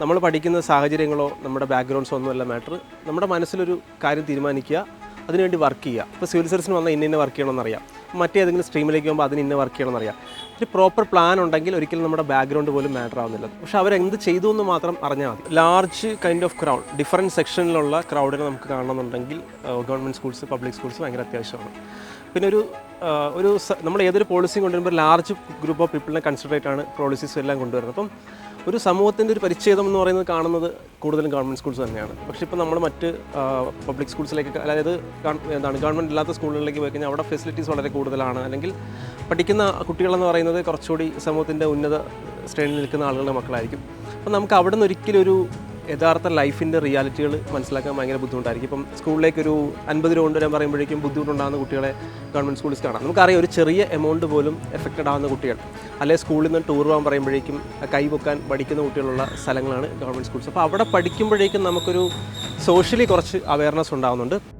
നമ്മൾ പഠിക്കുന്ന സാഹചര്യങ്ങളോ നമ്മുടെ ബാക്ക്ഗ്രൗണ്ട്സോ ഒന്നുമല്ല മാറ്റർ നമ്മുടെ മനസ്സിലൊരു കാര്യം തീരുമാനിക്കുക അതിനുവേണ്ടി വർക്ക് ചെയ്യുക. ഇപ്പോൾ സിവിൽ സർവീസിന് വന്നാൽ ഇന്ന ഇന്ന വർക്ക് ചെയ്യണമെന്നറിയാം മറ്റേതെങ്കിലും സ്ട്രീമിലേക്ക് പോകുമ്പോൾ അതിന് ഇന്ന വർക്ക് ചെയ്യണമെന്നറിയാം ഒരു പ്രോപ്പർ പ്ലാൻ ഉണ്ടെങ്കിൽ ഒരിക്കലും നമ്മുടെ ബാക്ക്ഗ്രൗണ്ട് പോലും മാറ്റർ ആവുന്നില്ല പക്ഷെ അവരെന്ത് ചെയ്തു എന്ന് മാത്രം അറിഞ്ഞാൽ മതി. Large kind of crowd different സെക്ഷനിലുള്ള ക്രൗഡിനെ നമുക്ക് കാണണമെന്നുണ്ടെങ്കിൽ ഗവൺമെന്റ് സ്കൂൾസ് പബ്ലിക് സ്കൂൾസ് ഭയങ്കര അത്യാവശ്യമാണ്. പിന്നെ ഒരു ഒരു നമ്മൾ ഏതൊരു പോളിസി കൊണ്ടുവരുമ്പോൾ ലാർജ് ഗ്രൂപ്പ് ഓഫ് പീപ്പിളിനെ കൺസിഡറേറ്റ് ആണ് പോളിസീസ് എല്ലാം കൊണ്ടുവരുന്നത്. അപ്പം ഒരു സമൂഹത്തിന്റെ ഒരു പരിച്ഛേദം എന്ന് പറയുന്നത് കാണുന്നത് കൂടുതലും ഗവൺമെന്റ് സ്കൂൾസ് തന്നെയാണ്. പക്ഷേ ഇപ്പോൾ നമ്മൾ മറ്റ് പബ്ലിക് സ്കൂൾസിലേക്ക് അതായത് എന്താണ് ഗവൺമെന്റ് ഇല്ലാത്ത സ്കൂളുകളിലേക്ക് പോയി കഴിഞ്ഞാൽ അവിടെ ഫെസിലിറ്റീസ് വളരെ കൂടുതലാണ്. അല്ലെങ്കിൽ പഠിക്കുന്ന കുട്ടികളെന്ന് പറയുന്നത് കുറച്ചുകൂടി സമൂഹത്തിന്റെ ഉന്നത ശ്രേണിയിൽ നിൽക്കുന്ന ആളുകളുടെ മക്കളായിരിക്കും. അപ്പം നമുക്ക് അവിടെ നിന്ന് ഒരിക്കലും ഒരു യഥാർത്ഥ ലൈഫിന്റെ റിയാലിറ്റികൾ മനസ്സിലാക്കാൻ ഭയങ്കര ബുദ്ധിമുട്ടായിരിക്കും. ഇപ്പം സ്കൂളിലേക്ക് ഒരു അൻപത് രൂപ കൊണ്ടുവരാൻ പറയുമ്പോഴേക്കും ബുദ്ധിമുട്ടുണ്ടാകുന്ന കുട്ടികളെ ഗവൺമെന്റ് സ്കൂളിൽ കാണാം. നമുക്കറിയാം ഒരു ചെറിയ എമൗണ്ട് പോലും എഫക്റ്റഡ് ആവുന്ന കുട്ടികൾ. അല്ലെങ്കിൽ സ്കൂളിൽ നിന്ന് ടൂർ പോകാൻ പറയുമ്പോഴേക്കും കൈ പൊക്കാൻ പഠിക്കുന്ന കുട്ടികളുള്ള സ്ഥലങ്ങളാണ് ഗവൺമെന്റ് സ്കൂൾസ്. അപ്പോൾ അവിടെ പഠിക്കുമ്പോഴേക്കും നമുക്കൊരു സോഷ്യലി കുറച്ച് അവയർനെസ് ഉണ്ടാകുന്നുണ്ട്.